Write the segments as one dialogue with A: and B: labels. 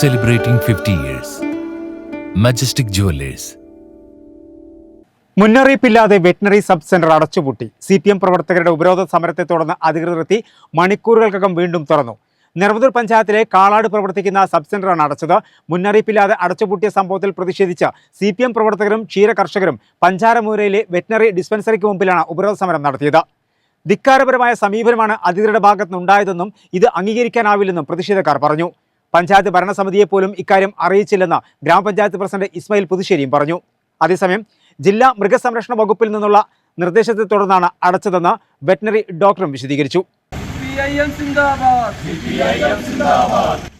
A: celebrating 50 years. Majestic Jewelers.
B: മുന്നറിയിപ്പില്ലാതെ veterinary sub centre അടച്ചുപൂട്ടി. C P M പ്രവർത്തകരുടെ ഉപരോധ സമരത്തെ തുടർന്ന് അധികൃതർ എത്തി മണിക്കൂറുകൾക്കകം വീണ്ടും തുറന്നു. നിറവതൂർ പഞ്ചായത്തിലെ കാളാട് പ്രവർത്തിക്കുന്ന സബ് സെന്ററാണ് അടച്ചത്. മുന്നറിയിപ്പില്ലാതെ അടച്ചുപൂട്ടിയ സംഭവത്തിൽ പ്രതിഷേധിച്ച് സി പി എം പ്രവർത്തകരും ക്ഷീര കർഷകരും പഞ്ചാരമൂരയിലെ വെറ്റിനറി ഡിസ്പെൻസറിക്ക് മുമ്പിലാണ് ഉപരോധ സമരം നടത്തിയത്. ധിക്കാരപരമായ സമീപനമാണ് അധികൃതരുടെ ഭാഗത്തുനിന്നുണ്ടായതെന്നും ഇത് അംഗീകരിക്കാനാവില്ലെന്നും പ്രതിഷേധക്കാർ പറഞ്ഞു. പഞ്ചായത്ത് ഭരണസമിതിയെ പോലും ഇക്കാര്യം അറിയിച്ചില്ലെന്ന് ഗ്രാമപഞ്ചായത്ത് പ്രസിഡന്റ് ഇസ്മായിൽ പുതുശ്ശേരിയും പറഞ്ഞു. അതേസമയം ജില്ലാ മൃഗസംരക്ഷണ വകുപ്പിൽ നിന്നുള്ള നിർദ്ദേശത്തെ തുടർന്നാണ് അടച്ചതെന്ന് വെറ്റിനറി ഡോക്ടറും വിശദീകരിച്ചു.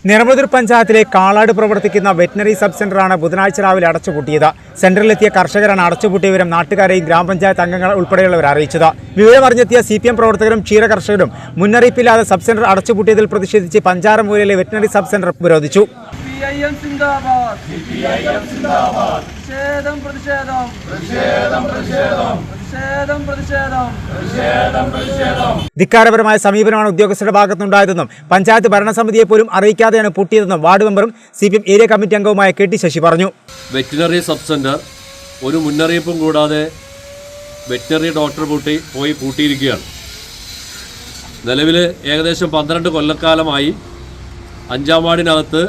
B: നിറമതുർ പഞ്ചായത്തിലെ കാളാട് പ്രവർത്തിക്കുന്ന വെറ്റിനറി സബ് സെന്ററാണ് ബുധനാഴ്ച രാവിലെ അടച്ചുപൂട്ടിയത്. സെന്ററിലെത്തിയ കർഷകരാണ് അടച്ചുപൂട്ടിയ വിവരം നാട്ടുകാരെയും ഗ്രാമപഞ്ചായത്ത് അംഗങ്ങൾ ഉൾപ്പെടെയുള്ളവർ അറിയിച്ചത്. വിവരമറിഞ്ഞെത്തിയ സി പി എം പ്രവർത്തകരും ക്ഷീര കർഷകരും മുന്നറിയിപ്പില്ലാതെ സബ് സെന്റർ അടച്ചുപൂട്ടിയതിൽ പ്രതിഷേധിച്ച് പഞ്ചാരമൂലയിലെ വെറ്റിനറി സബ് സെന്റർ ഉപരോധിച്ചു
C: സിപിഐഎം സിന്ദാബാദ്. സിപിഐഎം സിന്ദാബാദ്. പ്രതിഷേധം പ്രതിഷേധം. പ്രതിഷേധം പ്രതിഷേധം. പ്രതിഷേധം പ്രതിഷേധം.
B: ധിക്കാരപരമായ സമീപനമാണ് ഉദ്യോഗസ്ഥരുടെ ഭാഗത്തുനിന്നുണ്ടായതെന്നും പഞ്ചായത്ത് ഭരണസമിതിയെ പോലും അറിയിക്കാതെയാണ് പൂട്ടിയതെന്നും വാർഡ് മെമ്പറും C P M area committee അംഗവുമായ കെ ടി ശശി പറഞ്ഞു.
D: വെറ്റിനറി സബ് സെന്റർ ഒരു മുന്നറിയിപ്പും കൂടാതെ വെറ്റിനറി ഡോക്ടർ പൂട്ടി പോയി പൂട്ടിയിരിക്കുകയാണ്. നിലവിൽ ഏകദേശം പന്ത്രണ്ട് കൊല്ലക്കാലമായി അഞ്ചാം വാർഡിനകത്ത്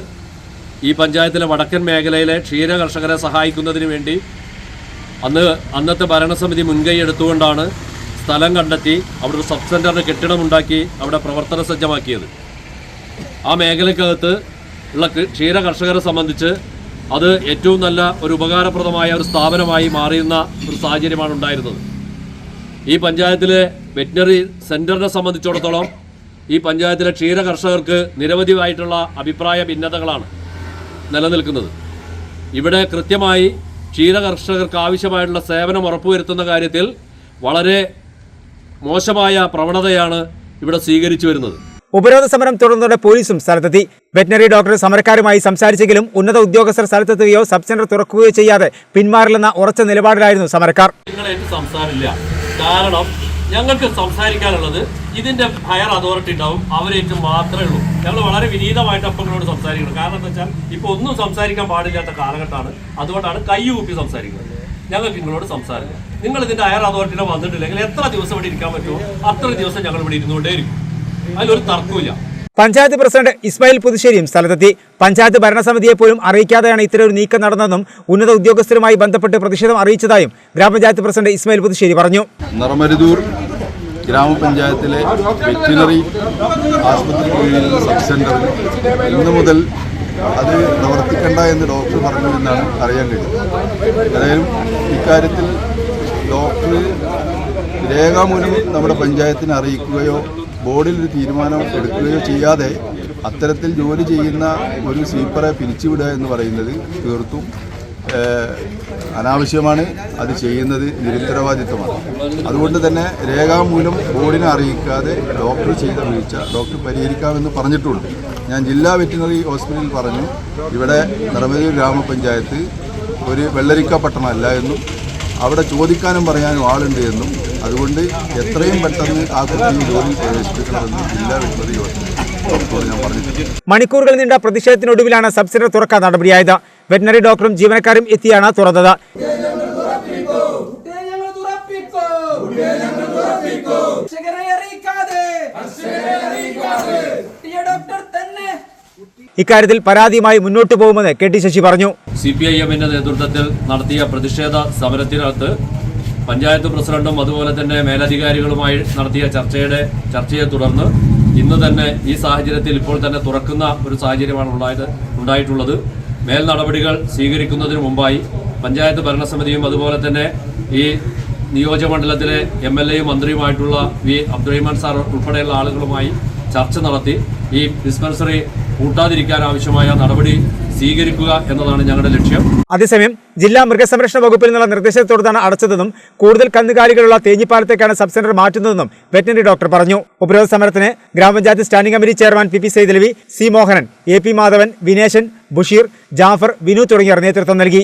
D: ഈ പഞ്ചായത്തിലെ വടക്കൻ മേഖലയിലെ ക്ഷീര കർഷകരെ സഹായിക്കുന്നതിന് വേണ്ടി അന്ന് അന്നത്തെ ഭരണസമിതി മുൻകൈ എടുത്തുകൊണ്ടാണ് സ്ഥലം കണ്ടെത്തി അവിടെ ഒരു സബ് സെന്ററിന് കെട്ടിടമുണ്ടാക്കി അവിടെ പ്രവർത്തന സജ്ജമാക്കിയത്. ആ മേഖലക്കകത്ത് ഉള്ള ക്ഷീര കർഷകരെ സംബന്ധിച്ച് അത് ഏറ്റവും നല്ല ഒരു ഉപകാരപ്രദമായ ഒരു സ്ഥാപനമായി മാറിയുന്ന ഒരു സാഹചര്യമാണ് ഉണ്ടായിരുന്നത്. ഈ പഞ്ചായത്തിലെ വെറ്റിനറി സെന്ററിനെ സംബന്ധിച്ചിടത്തോളം ഈ പഞ്ചായത്തിലെ ക്ഷീര കർഷകർക്ക് നിരവധിയായിട്ടുള്ള അഭിപ്രായ ഭിന്നതകളാണ് നിലനിൽക്കുന്നത്. ഇവിടെ കൃത്യമായി ക്ഷീര കർഷകർക്ക് ആവശ്യമായിട്ടുള്ള സേവനം ഉറപ്പുവരുത്തുന്ന കാര്യത്തിൽ വളരെ മോശമായ പ്രവണതയാണ് ഇവിടെ സ്വീകരിച്ചു വരുന്നത്.
B: ഉപരോധ സമരം തുടർന്നതോടെ പോലീസും സ്ഥലത്തെത്തി. വെറ്റിനറി ഡോക്ടർ സമരക്കാരുമായി സംസാരിച്ചെങ്കിലും ഉന്നത ഉദ്യോഗസ്ഥർ സ്ഥലത്തെത്തുകയോ സബ് സെന്റർ തുറക്കുകയോ ചെയ്യാതെ പിന്മാറില്ലെന്ന ഉറച്ച നിലപാടിലായിരുന്നു സമരക്കാർ.
D: സംസാരമില്ല. കാരണം ഞങ്ങൾക്ക് സംസാരിക്കാനുള്ളത് ഇതിന്റെ ഹയർ അതോറിറ്റി ഉണ്ടാവും അവരേറ്റ് മാത്രമേ ഉള്ളൂ. ഞങ്ങൾ വളരെ വിനീതമായിട്ട് അപ്പങ്ങളോട് സംസാരിക്കണം കാരണം എന്താ വെച്ചാൽ ഇപ്പോൾ ഒന്നും സംസാരിക്കാൻ പാടില്ലാത്ത കാലഘട്ടമാണ്. അതുകൊണ്ടാണ് കൈ സംസാരിക്കുന്നത്. ഞങ്ങൾക്ക് നിങ്ങളോട് സംസാരിക്കാം. നിങ്ങൾ ഇതിന്റെ ഹയർ അതോറിറ്റിയുടെ വന്നിട്ടില്ലെങ്കിൽ എത്ര ദിവസം ഇവിടെ ഇരിക്കാൻ പറ്റുമോ? അത്ര ദിവസം ഞങ്ങൾ ഇവിടെ ഇരുന്നുകൊണ്ടേയിരിക്കും. അതിലൊരു തർക്കമില്ല
B: പഞ്ചായത്ത് പ്രസിഡന്റ് ഇസ്മായിൽ പുതുശ്ശേരിയും സ്ഥലത്തെത്തി. പഞ്ചായത്ത് ഭരണസമിതിയെ പോലും അറിയിക്കാതെയാണ് ഇത്തരം ഒരു നീക്കം നടന്നതെന്നും ഉന്നത ഉദ്യോഗസ്ഥരുമായി ബന്ധപ്പെട്ട് പ്രതിഷേധം അറിയിച്ചതായും ഗ്രാമപഞ്ചായത്ത് പ്രസിഡന്റ് ഇസ്മായിൽ പുതുശ്ശേരി പറഞ്ഞു.
E: നിറമരുതൂർ ഗ്രാമപഞ്ചായത്തിലെ വെറ്റിനറി ആശുപത്രി സബ് സെന്ററിൽ ഇന്ന് മുതൽ അത് പ്രവർത്തിക്കണ്ട എന്ന് ഡോക്ടർ പറഞ്ഞു എന്നാണ് അറിയാൻ കഴിയുന്നത്. ഏതായാലും ഇക്കാര്യത്തിൽ ഡോക്ടർ രേഖാമൂലം നമ്മുടെ പഞ്ചായത്തിനെ അറിയിക്കുകയോ ബോർഡിൽ ഒരു തീരുമാനം എടുക്കുകയോ ചെയ്യാതെ അത്തരത്തിൽ ജോലി ചെയ്യുന്ന ഒരു സ്വീപ്പറെ പിരിച്ചുവിടുക എന്ന് പറയുന്നത് തീർത്തും അനാവശ്യമാണ് അത് ചെയ്യുന്നത് നിരുത്തരവാദിത്വമാണ്. അതുകൊണ്ട് തന്നെ രേഖാമൂലം ബോർഡിനെ അറിയിക്കാതെ ഡോക്ടർ ചെയ്ത വീഴ്ച ഡോക്ടർ പരിഹരിക്കാമെന്ന് പറഞ്ഞിട്ടുണ്ട്. ഞാൻ ജില്ലാ വെറ്റിനറി ഹോസ്പിറ്റലിൽ പറഞ്ഞു ഇവിടെ നിറമേലൂർ ഗ്രാമപഞ്ചായത്ത് ഒരു വെള്ളരിക്ക പട്ടണമല്ല എന്നും അവിടെ ചോദിക്കാനും പറയാനും ആളുണ്ട് എന്നും അതുകൊണ്ട് എത്രയും പെട്ടെന്ന് ആ കുട്ടിയെ ജോലിയിൽ പ്രവേശിപ്പിക്കണമെന്ന് ജില്ലാ വെറ്റിനറി ഹോസ്പിറ്റൽ ഞാൻ പറഞ്ഞിട്ടുണ്ട്.
B: മണിക്കൂറുകൾ നീണ്ട പ്രതിഷേധത്തിനൊടുവിലാണ് സബ്സിഡി തുറക്കാൻ നടപടിയായത്. വെറ്റിനറി ഡോക്ടറും ജീവനക്കാരും എത്തിയാണ് തുറന്നത്. ഇക്കാര്യത്തിൽ പരാതിയുമായി മുന്നോട്ട് പോകുമെന്ന് കെ ടി ശശി പറഞ്ഞു.
D: സി പി ഐ എമ്മിന്റെ നേതൃത്വത്തിൽ നടത്തിയ പ്രതിഷേധ സമരത്തിനകത്ത് പഞ്ചായത്ത് പ്രസിഡന്റും അതുപോലെ തന്നെ മേലധികാരികളുമായി നടത്തിയ ചർച്ചയുടെ ചർച്ചയെ തുടർന്ന് ഇന്ന് തന്നെ ഈ സാഹചര്യത്തിൽ ഇപ്പോൾ തന്നെ തുറക്കുന്ന ഒരു സാഹചര്യമാണ് ഉണ്ടായത് ഉണ്ടായിട്ടുള്ളത്. മേൽ നടപടികൾ സ്വീകരിക്കുന്നതിന് മുമ്പായി പഞ്ചായത്ത് ഭരണസമിതിയും അതുപോലെ തന്നെ ഈ നിയോജകമണ്ഡലത്തിലെ എം എൽ എയും മന്ത്രിയുമായിട്ടുള്ള വി അബ്ദുറഹിമാൻ സാർ ഉൾപ്പെടെയുള്ള ആളുകളുമായി ചർച്ച നടത്തി ഈ ഡിസ്പെൻസറി കൂട്ടാതിരിക്കാൻ ആവശ്യമായ നടപടി സ്വീകരിക്കുക എന്നതാണ് ഞങ്ങളുടെ ലക്ഷ്യം.
B: അതേസമയം ജില്ലാ മൃഗസംരക്ഷണ വകുപ്പിൽ നിന്നുള്ള നിർദ്ദേശത്തെ തുടർന്നാണ് അടച്ചതെന്നും കൂടുതൽ കന്നുകാലികളുള്ള തേഞ്ഞിപ്പാലത്തേക്കാണ് സബ് സെന്റർ മാറ്റുന്നതെന്നും വെറ്റിനറി ഡോക്ടർ പറഞ്ഞു. ഉപരോധ സമരത്തിന് grama panchayat standing committee chairman P P Saithalavi C Mohanan A P Madhavan Vineshan Busheer Jafar Vinu തുടങ്ങിയവർ നേതൃത്വം നൽകി.